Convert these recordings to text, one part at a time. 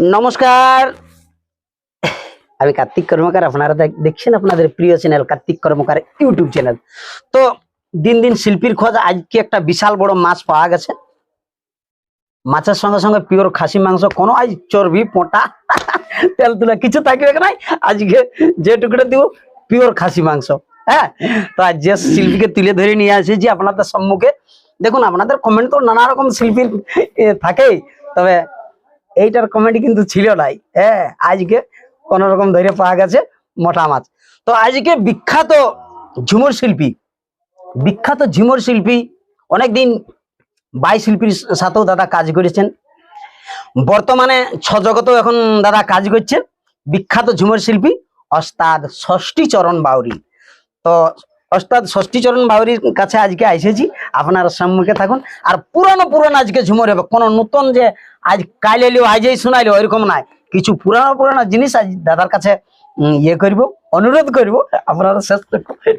নমস্কার। আমি কার্তিক কর্মকার, আপনারা দেখ- দেখছেন আপনাদের প্রিয় channel Kartik Karmakar YouTube channel তো দিন দিন শিল্পীর খোঁজ, আজকে একটা বিশাল বড় মাছ পাওয়া গেছে। মাছের সঙ্গে সঙ্গে পিওর খাসি মাংস, কোনো আজ চর্বি পোটা তেল তুলা কিছু থাকবে নাই? আজকে যে যেটুকুটা দিব পিওর খাসি মাংস হ্যাঁ? তো আজ যে শিল্পীকে তুলে ধরে নিয়ে এসেছি আপনাদের সম্মুখে। দেখুন, আপনাদের কমেন্ট তো নানা রকম শিল্পীর থাকেই। তবে এইটার কমেডি কিন্তু ছিল নাই। হ্যাঁ আজকে কোন রকম ধরে পাওয়া গেছে মোটা মাছ। তো আজকে বিখ্যাত ঝুমুর শিল্পী, বিখ্যাত ঝুমুর শিল্পী অনেকদিন বাই শিল্পীর সাথেও দাদা কাজ করেছেন। বর্তমানে ছ জগতেও এখন দাদা কাজ করছেন। বিখ্যাত ঝুমুর শিল্পী অস্তাদ ষষ্ঠী চরণ বাউরি। তো ওস্তাদ ষষ্ঠী চরণ বাউরির কাছে আজকে এসেছি আপনার সম্মুখে থাকুন। আর পুরানো পুরানো আজকে ঝুমুর হবে। কোনো নতুন যে আজ কাল এলিও আজই শোনাইলো ওইরকম নাই। কিছু পুরানো পুরানো জিনিস আজ দাদার কাছে ইয়ে করব অনুরোধ করব আপনারা শেষ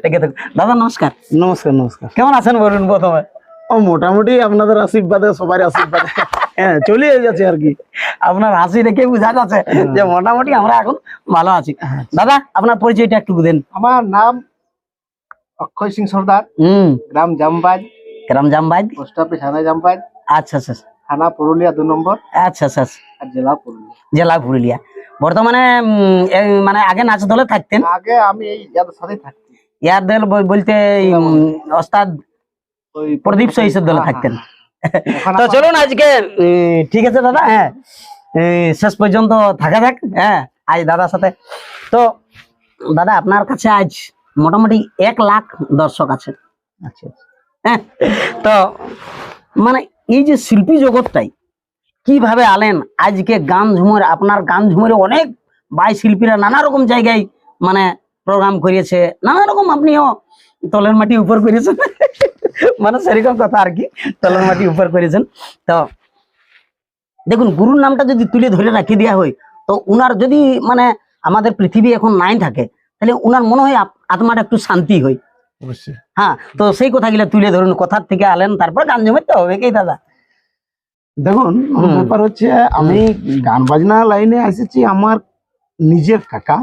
দেখে থাকুন। দাদা নমস্কার। নমস্কার নমস্কার। কেমন আছেন বলুন প্রথমে? ও মোটামুটি আপনাদের আশীর্বাদে সবার আশীর্বাদে। হ্যাঁ চলে যাচ্ছে আর কি। আপনার হাসি দেখে বোঝা যাচ্ছে যে মোটামুটি আমরা এখন ভালো আছি। দাদা আপনার পরিচয়টা একটু দেন। আমার নাম অক্ষয় সিং সর্দার হুম। গ্রাম জামবাজ গ্রাম জামবাজ পোস্ট অফিস থানা জামবাজ আচ্ছা আচ্ছা থানা পুরুলিয়া দু নম্বর আচ্ছা আচ্ছা আচ্ছা। আর জেলা পুরুলিয়া। জেলা পুরুলিয়া। বর্তমানে মানে আগে নাচ দলে থাকতেন? আগে আমি এই যাদের সাথে থাকছি ইয়ার দল বলতে ওস্তাদ ওই প্রদীপ সহিসের দলে হ্যাঁ, থাকতেন। হ্যাঁ, হ্যাঁ। তো চলুন আজকে ঠিক আছে দাদা হ্যাঁ শেষ পর্যন্ত থাকা যাক হ্যাঁ আজ দাদার সাথে। তো দাদা আপনার কাছে আজ মোটামুটি এক লাখ দর্শক আছে। আচ্ছা হ্যাঁ তো মানে এই যে শিল্পী জগৎটাই কীভাবে আলেন? আজকে গান ঝুমুর আপনার গান ঝুমুরে অনেক বাই শিল্পীরা নানা রকম জায়গায় মানে প্রোগ্রাম করিয়েছে নানা রকম আপনিও তলের মাটি উপর করেছেন। মানে সেরকম কথা আর কি তলের মাটি উপর করেছেন। তো দেখুন গুরুর নামটা যদি তুলে ধরে রাখি দেওয়া হয় তো উনার যদি মানে আমাদের পৃথিবী এখন নাই থাকে তাহলে উনার মনে হয় আত্মাটা একটু শান্তি হয়। হ্যাঁ তো সেই কথাগুলো তুলে ধরুন কথার থেকে আলেন তারপর গান জমাতে হবে কি দাদা? দেখুন ব্যাপার হচ্ছে আমি গান বাজনা লাইনে এসেছি আমার নিজের কাকা।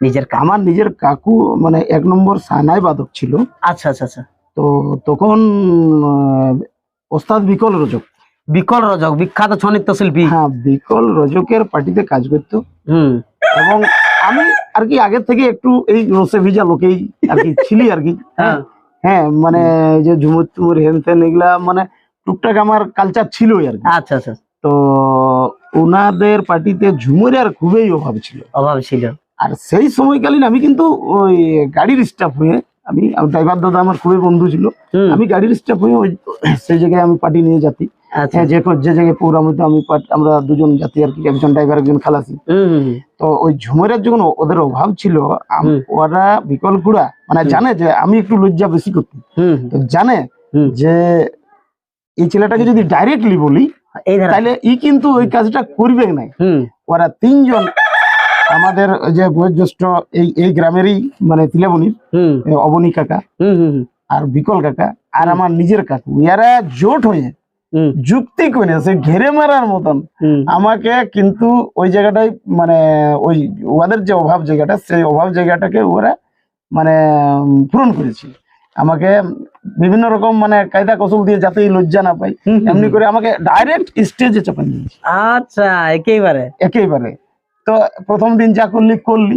নিজের আমার নিজের কাকু মানে এক নম্বর সানাই বাদক ছিল। আচ্ছা আচ্ছা আচ্ছা। তো তখন ওস্তাদ বিকল রজক। বিকল রজক বিখ্যাত ছনিত্য শিল্পী। হ্যাঁ বিকল রজকের পার্টিতে কাজ করতো। হুম। এবং আমি আর কি আগের থেকে একটু এই রসে ভিজা লোকেই আর কি ছিলি আর কি। হ্যাঁ। হ্যাঁ মানে যে ঝুমুর চুমুর হেন তেন এগুলা মানে টুকটাক আমার কালচার ছিলই আর কি। আচ্ছা আচ্ছা। তো ওনাদের পার্টিতে ঝুমুর আর খুবই অভাব ছিল। অভাব ছিল। আর সেই সময়কালীন আমি কিন্তু ওই গাড়ির স্টাফ হয়ে আমি ড্রাইভার দাদা আমার খুবই বন্ধু ছিল আমি গাড়ির স্টাফ হয়ে ওই সেই জায়গায় আমি পার্টি নিয়ে যাতি। হ্যাঁ যে যে জায়গায় প্রোগ্রাম হতো আমি আমরা দুজন আর কি একজন ড্রাইভার একজন খালাসি। তো ওই ঝুমুরের যখন ওদের অভাব ছিল ওরা বিকল মানে জানে যে আমি একটু লজ্জা বেশি করতাম। তো জানে যে এই ছেলেটাকে যদি ডাইরেক্টলি বলি তাহলে ই কিন্তু ওই কাজটা করবে না হুম। ওরা তিনজন আমাদের ওই যে বয়োজ্যেষ্ঠ এই এই গ্রামেরই মানে তিলাবনির অবনী কাকা আর বিকল কাকা আর আমার নিজের কাকু। এরা জোট হয়ে যুক্তি করে সে ঘেরে মারার মতন। আমাকে কিন্তু ওই জায়গাটায় মানে ওই ওদের যে অভাব জায়গাটা সেই অভাব জায়গাটাকে ওরা মানে পূরণ করেছে আমাকে বিভিন্ন রকম মানে কায়দা কৌশল দিয়ে যাতে লজ্জা না পাই এমনি করে আমাকে ডাইরেক্ট স্টেজে চাপাই দিয়েছে। আচ্ছা একেবারে। একেবারে। তো প্রথম দিন যা করলি করলি।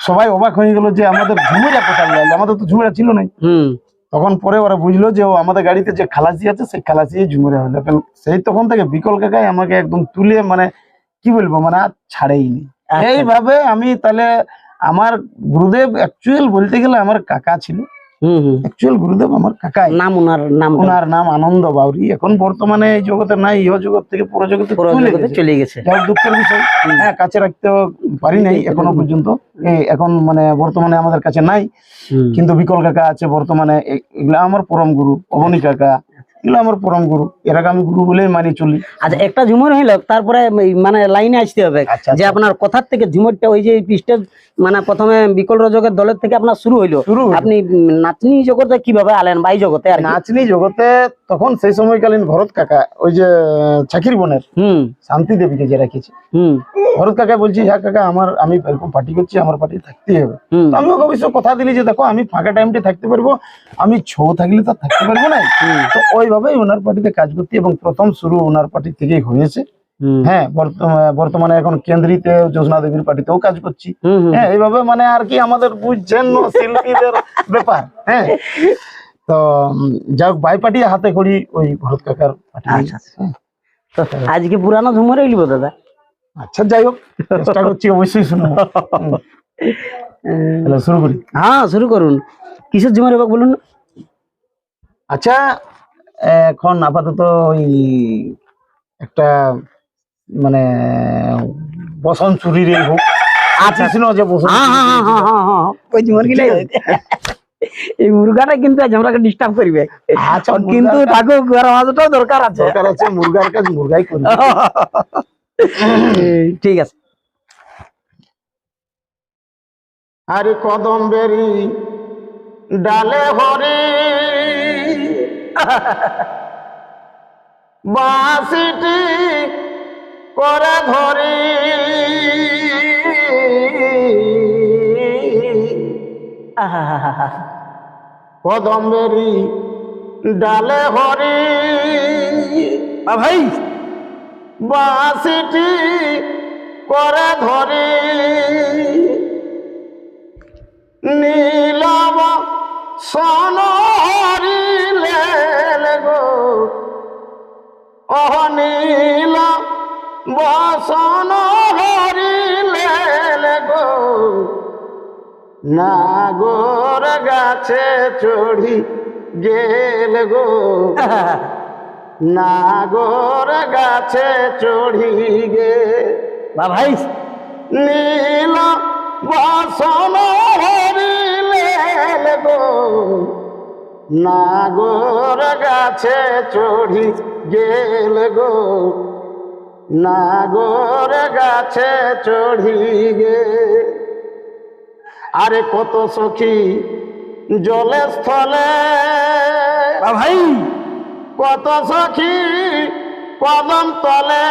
সবাই অবাক হয়ে গেল যে আমাদের ঝুমেরা কোথায়? লাগল আমাদের তো ঝুমেরা ছিল না। হুম। তখন পরে ওরা বুঝলো যে ও আমাদের গাড়িতে যে খালাসি আছে সেই খালাসি ঝুমুরে হলো। কারণ সেই তখন থেকে বিকল কাকাই আমাকে একদম তুলে মানে কি বলব মানে আর ছাড়েইনি। আচ্ছা। এইভাবে আমি তাহলে আমার গুরুদেব অ্যাকচুয়াল বলতে গেলে আমার কাকা ছিল। অ্যাকচুয়াল গুরুদেব আমার কাকা নাম ওনার নাম ওনার নাম আনন্দ বাউরি। এখন বর্তমানে এই জগতে নাই ইহ জগৎ থেকে পুরো জগতে চলে গেছে। দুঃখের বিষয় হ্যাঁ কাছে রাখতে পারি নাই এখনও পর্যন্ত। এখন মানে বর্তমানে আমাদের কাছে নাই। কিন্তু বিকল কাকা আছে বর্তমানে এগুলা আমার পরম গুরু অবনী কাকা। এগুলো আমার পরম গুরু। এর আগে আমি গুরু বলেই মানি চলি। আচ্ছা একটা ঝুমুর হইল তারপরে মানে লাইনে আসতে হবে। আচ্ছা যে আপনার কথার থেকে ঝুমুরটা ওই যে পৃষ্ঠের মানে প্রথমে বিকল রজকের দলের থেকে আপনার শুরু হইল। আপনি নাচনি জগতে কীভাবে আলেন বাই জগতে আর নাচনি জগতে তখন সেই সময়কালীন ভরত কাকা ওই যে চাকির বোনের হুম। শান্তি দেবীকে যে রেখেছে। হুম। ভরত কাকা বলছি হ্যাঁ কাকা আমার আমি এরকম পার্টি করছি আমার পার্টি থাকতেই হবে। আমি ওকে অবশ্য কথা দিলি যে দেখো আমি ফাঁকা টাইমটা থাকতে পারব আমি ছৌ থাকলে তো থাকতে পারব না। হুম, তো ওইভাবেই ওনার পার্টিতে কাজ করতে এবং প্রথম শুরু ওনার পার্টি থেকেই হয়েছে। হ্যাঁ বর্তমানে এখন কেন্দ্রীতে জ্যোৎস্না দেবীর পার্টিতেও কাজ করছি। হ্যাঁ এইভাবে মানে আর কি আমাদের বুঝছেন শিল্পীদের ব্যাপার হ্যাঁ। তো উম, যাই হোক বাই পার্টি হাতে করি ওই ভরত কাকার পার্টি। আচ্ছা আচ্ছা। তো আজকে পুরানো ঝুমুর হইলিব দাদা? আচ্ছা যাই হোক চেষ্টা করছি অবশ্যই শুনব। শুরু করি। হ্যাঁ শুরু করুন। কিসের ঝুমুর বলুন। আচ্ছা এখন আপাতত ওই একটা মানে বসন চুরির এই হোক আচ্ছা কৃষ্ণ যে বসন হ্যাঁ হ্যাঁ হ্যাঁ ওই ঝুমুর গিলাই এই মুরগাটা কিন্তু আজ আমরা ডিস্টার্ব করবে। আচ্ছা কিন্তু ঠাকুর ঘরের মাঝটাও দরকার আছে। দরকার আছে মুরগার কাজ মুরগাই করি ঠিক আছে। আরে কদম বেরি ডালে হরে বাঁশিটি করে ধরে আহাহাহা। কদম বেরি ডালে হরে। ভাই। বাঁশিটি করে ধরে নীলব সন নাগর গাছে চড়ি গেল গো। নাগর গাছে চড়ি গে। ভাই। নীল বসন হরিলে গো। নাগর গাছে চড়ি গেল গো। নাগর গাছে চড়ি গে। আরে কত সখী জলে স্থলে। ভাই। কত সখী কদম তলে।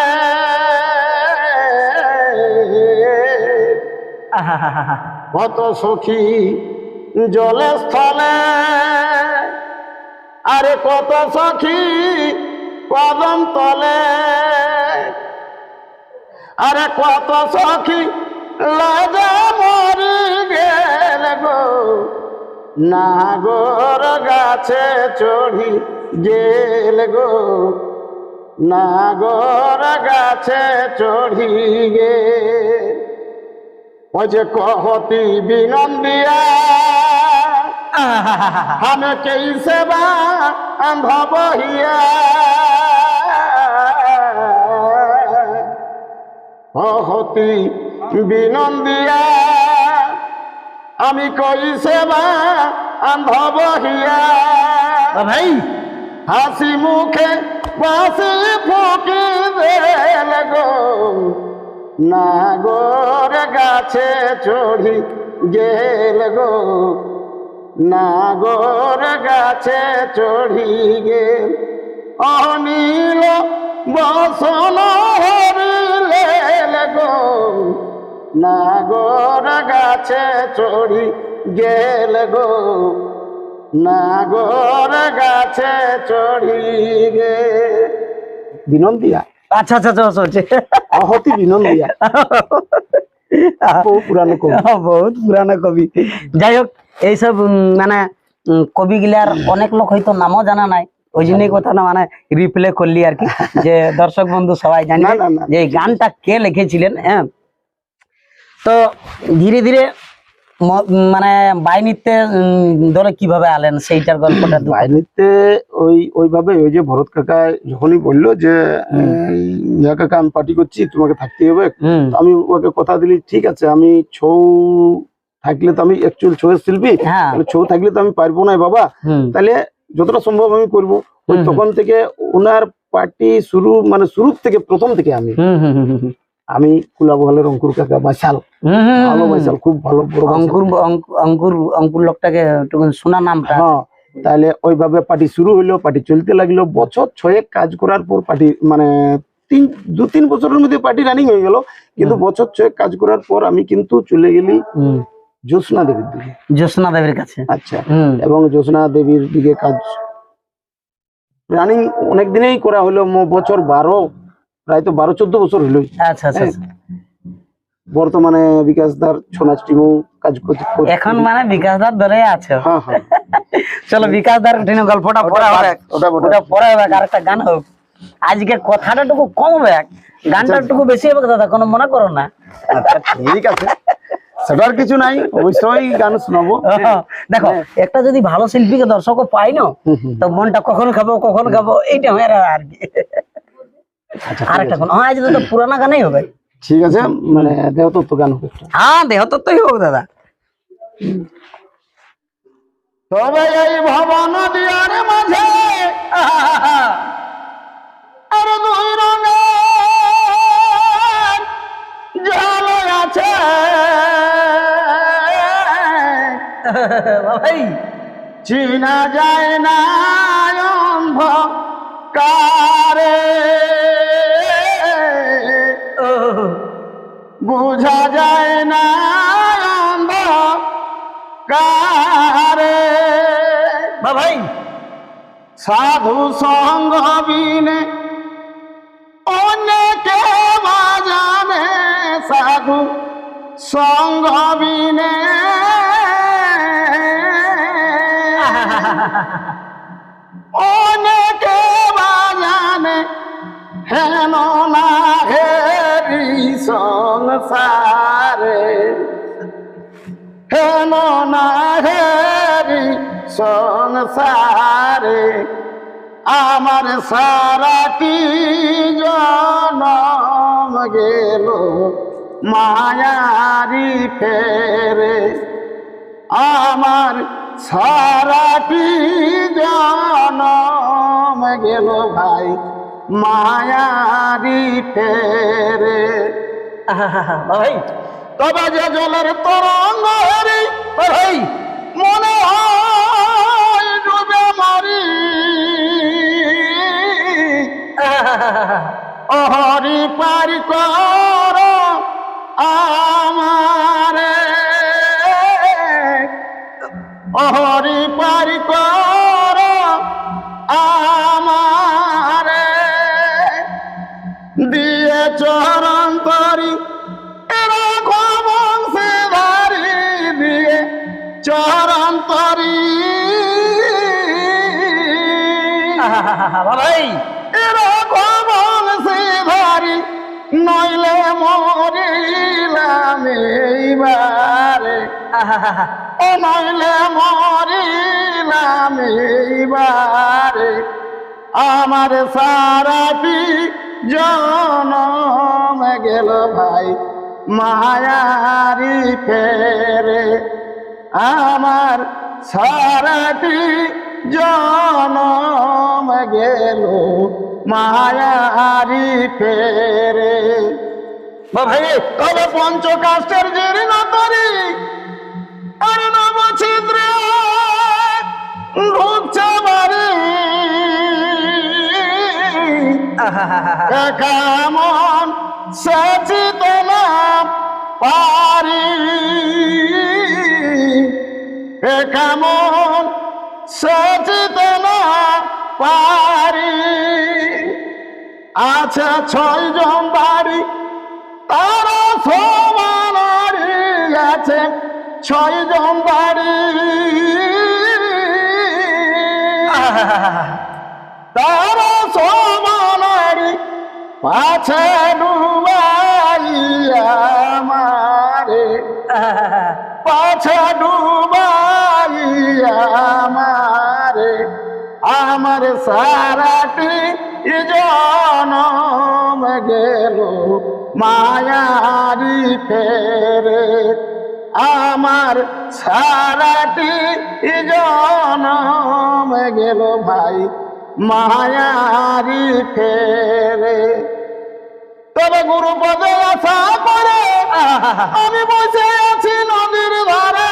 কত সখী জলে স্থলে। আরে কত সখী কদম তলে। আরে কত সখী লাজা মরি গেল গো নাগর গাছে চড়ি গেল গো। নাগর গাছে চড়ি গে ওই যে কহতি বিনন্দিয়া আমি কেই সেবা অন্ধব হিয়া। কহতি বিনন্দিয়া আমি কইছে বা আন্ধ বহিয়া? ভাই। হাসি মুখে বাসি ফুকি দেল গো। নাগর গাছে চড়ি গেল গো। নাগর গাছে চড়ি গেল। অনিল বসন হরিলেল গো। নাগর গাছে চড়ি গেল গো। নাগর গাছে চড়ি গে। বিনন্দিয়া। আচ্ছা আচ্ছা আচ্ছা আচ্ছা, আচ্ছা। অহতি বিনন্দিয়া। বহু পুরানো কবি। বহুত পুরানো কবি। যাই হোক এইসব মানে উম, কবি গিলার অনেক লোক হয়তো নামও জানা নাই। ওই জন্যই কথা না মানে রিপ্লে করলি আর কি। যে দর্শক বন্ধু সবাই জানি। যে গানটা কে লিখেছিলেন হ্যাঁ? তো ধীরে ধীরে মানে বাইনিতে ধরে কীভাবে আলেন সেইটার গল্পটা বাইরেতে ওই ওইভাবে ওই যে ভরত কাকা যখনই বলল যে ইয়া কাকা আমি পার্টি করছি তোমাকে থাকতে হবে। আমি ওকে কথা দিলি ঠিক আছে আমি ছৌ থাকলে তো আমি অ্যাকচুয়াল ছৌয়ের শিল্পী হ্যাঁ। ছৌ থাকলে তো আমি পারব না বাবা। তাহলে যতটা সম্ভব আমি করব। ওই তখন থেকে ওনার পার্টি শুরু মানে শুরু থেকে প্রথম থেকে আমি। আমি কুলাবহালের অঙ্কুর কাকা বাসাল ভালো। বাসাল খুব ভালো অঙ্কুর অঙ্ক- অঙ্কুর অঙ্কুর লোকটাকে শোনা নামটা। হ্যাঁ তাহলে ওইভাবে পার্টি শুরু হইল পার্টি চলতে লাগল। বছর ছয়েক কাজ করার পর পার্টি মানে তিন দু তিন বছরের মধ্যে পার্টি রানিং হয়ে গেল। কিন্তু বছর ছয়েক কাজ করার পর আমি কিন্তু চলে গেলি জ্যোৎস্না দেবীর দিকে। জ্যোৎস্না দেবীর কাছে। আচ্ছা। এবং জ্যোৎস্না দেবীর দিকে কাজ রানিং অনেক দিনেই করা হলো। বছর বারো প্রায় তো বারো চোদ্দ বছর হইল। আচ্ছা আচ্ছা আচ্ছা। বর্তমানে বিকাশ দার ছৌ নাচ টিমও কাজ করছে। এখন মানে বিকাশ দার ধরে আছে। হ্যাঁ হ্যাঁ। চলো বিকাশ দার টিনে গল্পটা পরে হবে ওটা পরে হবে আর একটা গান হোক। আজকে কথাটা টুকু কম হবে। গানটা টুকু বেশি হবে দাদা কোনো মনে করো না। আচ্ছা ঠিক আছে। সেটার কিছু নাই অবশ্যই গান শোনাবো। দেখো একটা যদি ভালো শিল্পীকে দর্শকও পাই না। তো মনটা কখন খাব কখন খাব এইটা হয়ে আর কি। আর একটা কোন হ্যাঁ আজ তো পুরানা গানেই হবে। ঠিক আছে মানে গান হবে হ্যাঁ দেহ তত্ত্বই হোক দাদা। তবে এই ভবন দিয়ার মাঝে আর দুই রঙের জল আছে। ভাই চিনা যায় না অন্ধকারে। বুঝা যায় না অন্ধকারে। ভাই সাধু সঙ্গ বিনে অনেকে বাজানে সাধু সঙ্গ বিনে। অনেকে বাজানে হেন না হেরি সংসারে। হেন না হেরি সংসারে, আমার সারাটি জনম গেল মায়ারি ফেরে। আমার সারাটি জনম গেল ভাই মায়ারি ফেরে। ভাই। তবে যে জলের তরঙ্গ ভাই মনে হয় ডুবে মারি। অহরি পারি কর ভাই এরকম বংশে ধারি নইলে মরিলাম এইবারে। ও নইলে মরিলাম এইবারে। আমার সারাটি জনম গেল ভাই, মায়ারি ফেরে। আমার সারাটি জনম গেল মায়ারি ফেরে। ভাই তবে পঞ্চকাষ্টের জীর্ণ তরি আর নব ঢুকছে বাড়ি। কেমন সচিত না পারি। কেমন সচিত না পারি। আছে ছয় জন বাড়ি, তারা সমানারি আছে ছয় জন বাড়ি। তারা সমানারি পাছে ডুবাইয়া পাছে ডুবাইয়া আমার সারাটি জনম গেল, মায়ারি ফেরে। আমার সারাটি জনম গেল ভাই, মায়ারি ফেরে। তবে গুরু পদে আশা করে, আমি বসে আছি নদীর ধারে।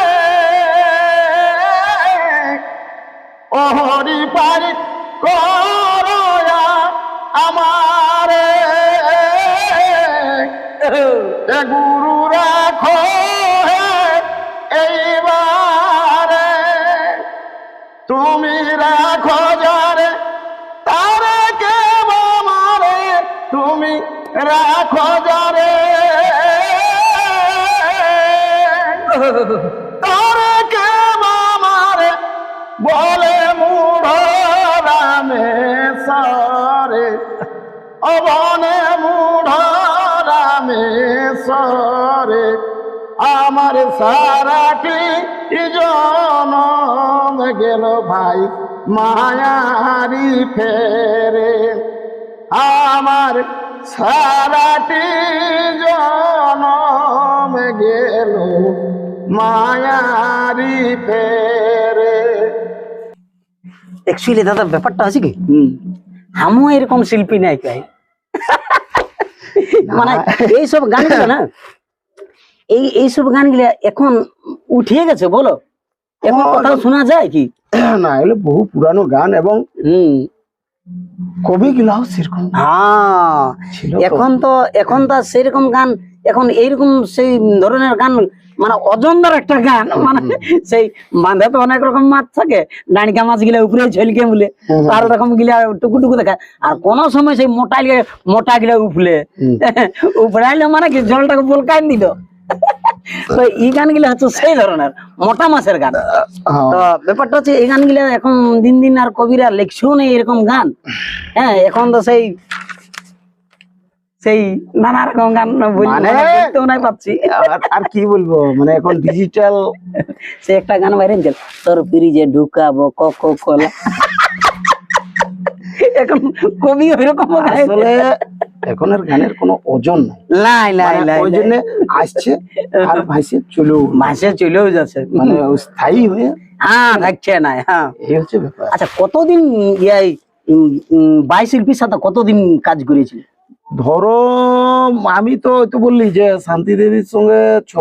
ওহরি পারি আমারে। এ গুরু রাখো। সরে আমার সারাটি জনম গেল ভাই মায়ারি ফেরে। আমার সারাটি জনম গেল মায়ারি ফেরে। অ্যাকচুয়ালি দাদা ব্যাপারটা আছে কি? হুম। আমিও এরকম শিল্পী নাই কাই মানে এইসব গানগুলো না এই এইসব গানগুলো এখন উঠিয়ে গেছে বলো? এখন কথা কোথাও শোনা যায় কি? না এগুলো বহু পুরানো গান এবং কবি গুলাও সেরকম। হ্যাঁ এখন তো এখন তো সেরকম গান এখন এইরকম সেই ধরনের গান মানে অজন্দার একটা গান মানে সেই বাঁধে তো অনেক রকম মাছ থাকে ডানিকা মাছ গিলা উপরে ঝলকে বলে হুম। তার রকম গিলা টুকু টুকু দেখা আর কোন সময় সেই মোটা মোটা গিলা উপলে হুম। উপরাইলে মানে কি জলটাকে বলকাই দিল তো এই গানগুলো হচ্ছে সেই ধরনের মোটা মাছের গান হ্যাঁ। তো ব্যাপারটা হচ্ছে এই গানগুলো এখন দিন দিন আর কবিরা লেখছেও নেই এরকম গান হ্যাঁ এখন তো সেই সেই নানা রকম গান বলি মানে- নাই পাচ্ছি। আর কি বলব? মানে এখন ডিজিটাল সে একটা গান বাইরে গেল। তোর ফ্রিজে ঢুকাবো কোকো কোলা এখন কবি ওইরকম আসলে এখনের গানের কোনো ওজন নাই। লাই লাই মানে ওই জন্য আসছে আর ভাইসে চলেও মাসে চলেও যাচ্ছে। মানে স্থায়ী হয়ে হ্যাঁ থাকছে না হ্যাঁ। এই হচ্ছে ব্যাপার। আচ্ছা কতদিন ইয়াই উম, শিল্পীর সাথে কতদিন কাজ করেছিল? ধরো আমি তো তো বললি যে শান্তি দেবীর সঙ্গে ছ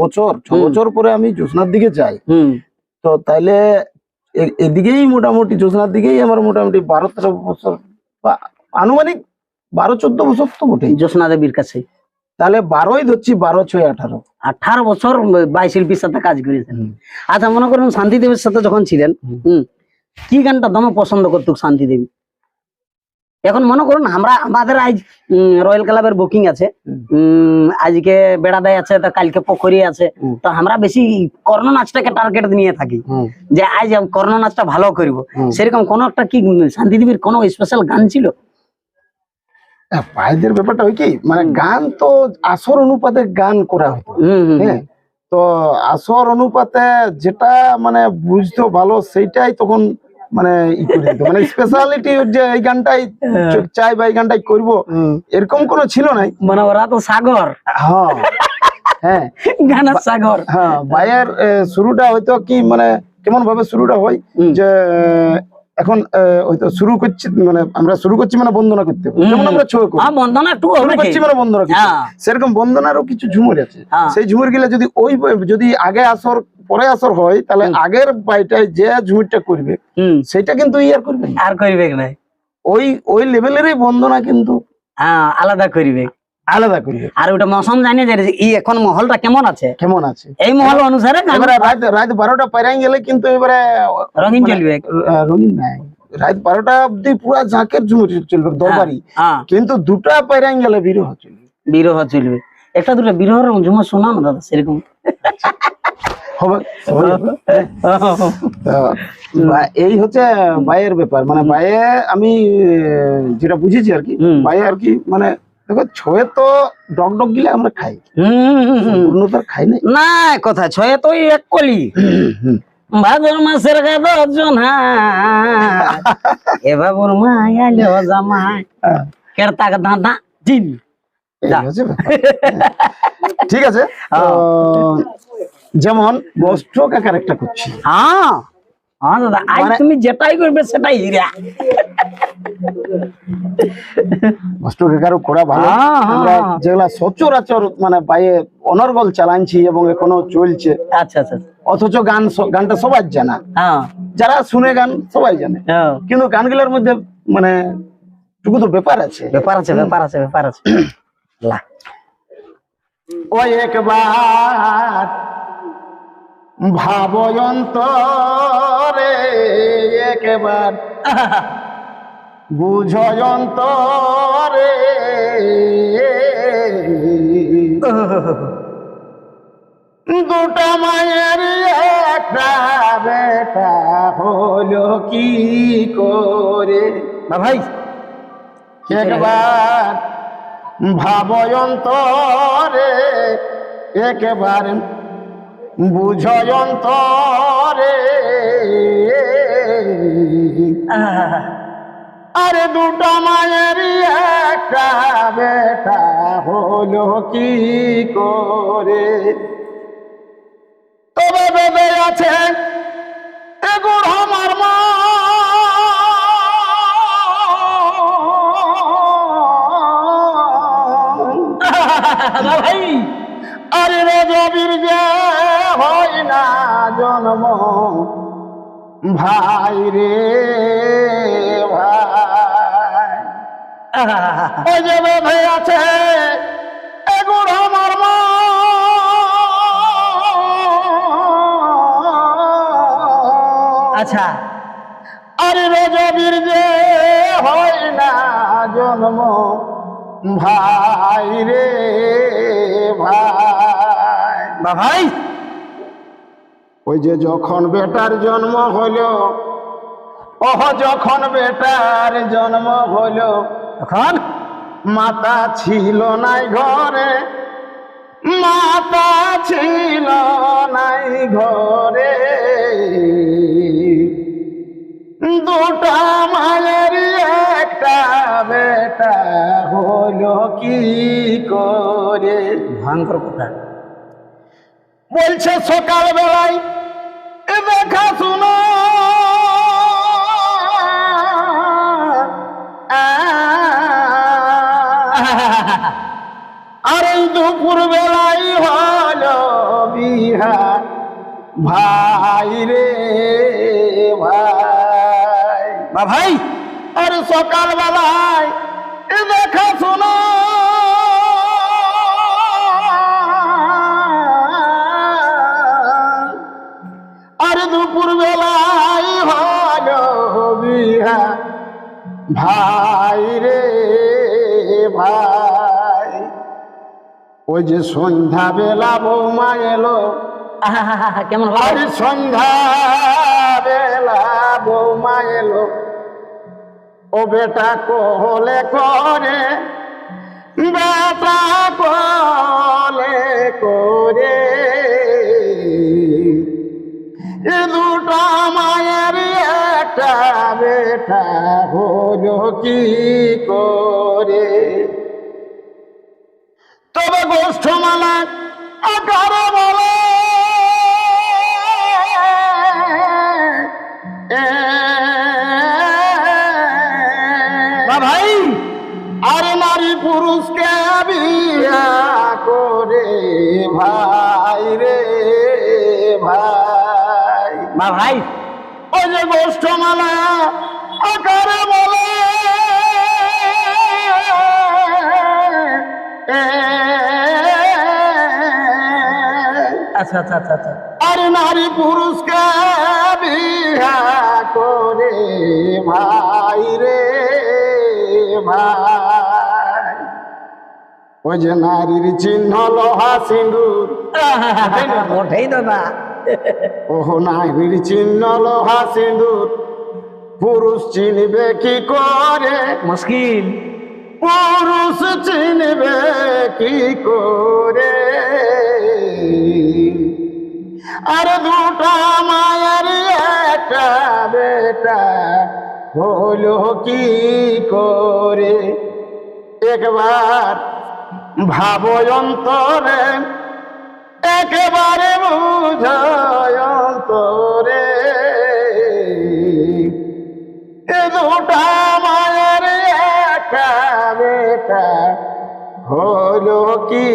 বছর ছ বছর পরে আমি জ্যোৎস্নার দিকে যাই। হুম। তো তাইলে এদিকেই মোটামুটি জ্যোৎস্নার দিকেই আমার মোটামুটি বারো তেরো বছর বা আনুমানিক বারো চোদ্দ বছর তো বটেই। জ্যোৎস্না দেবীর কাছে। তাহলে বারোই ধরছি বারো ছয় আঠারো। আঠারো বছর বাই শিল্পীর সাথে কাজ করেছেন। আচ্ছা মনে করুন শান্তি দেবীর সাথে যখন ছিলেন হুম। কি গানটা দমে পছন্দ করতুক শান্তি দেবী? এখন মনে করুন আমরা আমাদের আজ রয়্যাল ক্লাবের বুকিং আছে। আজকে বেড়াদাই আছে তো কালকে পোখরি আছে। তো আমরা বেশি কর্ণ নাচটাকে টার্গেট নিয়ে থাকি। যে আজ কর্ণ নাচটা ভালো করব। সেরকম কোন একটা কি উম, শান্তি দেবীর কোনো স্পেশাল গান ছিল? পায়েদের ব্যাপারটা হয় কি? মানে গান তো আসর অনুপাতে গান করা হতো। হ্যাঁ? তো আসর অনুপাতে যেটা মানে বুঝতো ভালো সেইটাই তখন মানে ই করে দিত। মানে স্পেশালিটি যে এই গানটাই হ্যাঁ। চাই বা এই গানটাই করব এরকম কোনো ছিল নাই। মানে ওরা তো সাগর। হ্যাঁ হ্যাঁ। গানের সাগর। হ্যাঁ বাইয়ের শুরুটা হয়তো কি মানে কেমন ভাবে শুরুটা হয় যে এখন হয়তো শুরু করছি মানে আমরা শুরু করছি মানে বন্দনা করতে যেমন আমরা শুরু করছি মানে বন্দনা সেরকম বন্দনারও কিছু ঝুমুর আছে। সেই ঝুমুরগুলা যদি ওই যদি আগে আসর পরে আসর হয় তাহলে আগের বাইটায় যে ঝুমুরটা করবে সেটা কিন্তু ইয়ার করবে। আর করবে না ওই ওই লেভেলেরই বন্দনা কিন্তু হ্যাঁ আলাদা করবে। আলাদা করবে। আর ওটা মৌসুম জানে যে এই এখন মহলটা কেমন আছে? কেমন আছে? এই মহল অনুসারে এবারে রাত রাত বারোটা পাইরাই গেলে কিন্তু এবারে রঙিন মানে- চলবে। রঙিন নাই। রাত বারোটা অব্দি পুরা ঝাঁকের ঝুমুর চলবে দরবারি। হ্যাঁ। কিন্তু দুটা পাইরাই গেলে বিরহ চলবে। বিরহ চলবে। একটা দুটো বিরহর ঝুমর শোনা না দাদা সেরকম। বা- এই হচ্ছে বাইয়ের ব্যাপার। মানে বাইয়ে আমি যেটা বুঝেছি আর কি। বাইয়ে আর কি মানে দেখো ছয়ে তো গিলে আমরা খাই। খাই নাই। না কথা ছয় তো এক কলি। হুম। ভাদর মাসের গাদ জনা। এ বাবুর মায়ালো জামাই। হ্যাঁ, কেরতাক দাদা। ঠিক আছে। যেমন বস্ত্র কাকার একটা করছি। হ্যাঁ। হ্যাঁ দাদা আজ মানে- তুমি যেটাই করবে সেটাই হীরা করা ভালো। হ্যাঁ, হ্যাঁ, আমরা। যেগুলা সচরাচর মানে অনর্গল চালানছি এবং এখনও চলছে। আচ্ছা আচ্ছা অথচ গান গানটা সবাই জানা। হ্যাঁ। যারা শুনে গান সবাই জানে। কিন্তু গানগুলোর মধ্যে মানে টুকু তো ব্যাপার আছে। ব্যাপার আছে ব্যাপার আছে ব্যাপার আছে। একবার ভাবয়ন্তরে একবার। বুঝয়ন্তরে দুটা মায়ের একটা বেটা হলো কি করে? বা ভাই একবার ভাবয়ন্তরে একবার বুঝয়ন্তরে। আরে দুটো মায়ের একটা বেটা হলো কি করে? তবে বেবে আছে এগুর আমার মা। ভাই। আরে রজবীর জন্ম ভাই রে ভাই। যে বেঁধে আছে এগুর আমার মা। আচ্ছা। আরে রজবীর যে হয় না জন্ম ভাই রে ভাই। ভাই। ওই যে যখন বেটার জন্ম হলো ওহ, যখন বেটার জন্ম হলো এখন মাতা ছিল নাই ঘরে, মাতা ছিল নাই ঘরে। দুটা মায়ের একটা বেটা হলো কি করে? ভয়ঙ্কর কথা। বলছে সকাল বেলায় দেখা শুনো আর এই দুপুর বেলায় হলো বিহা ভাই রে ভাই। বা ভাই আর সকাল বেলায় দেখা শোনো ভাই রে ভাই। ওই যে সন্ধ্যা বেলা বৌমা এলো। কেমন আর সন্ধ্যা বেলা বৌমা এলো। ও বেটা কোলে করে বেটা কোলে করে। একটা বেটা হলো কি করে? তবে গোষ্ঠমালা আকার গোষ্ঠমালা আকারে বলে। আচ্ছা আচ্ছা আচ্ছা আচ্ছা। আর নারী পুরুষকে বিয়া করে ভাই রে ভাই। ওই যে নারীর চিহ্ন লোহা সিঁদুর। ওঠেই দাদা ওহ নারীর চিহ্ন লোহা সিঁদুর পুরুষ চিনবে কি করে? মুশকিল পুরুষ চিনবে কি করে? আর দুটা মায়ের একটা বেটা হলো কি করে? একবার ভাবয়ন্তরে একেবারে বুঝায়ন্তরে এ দুটা মায়ের একা বেটা হলো কি?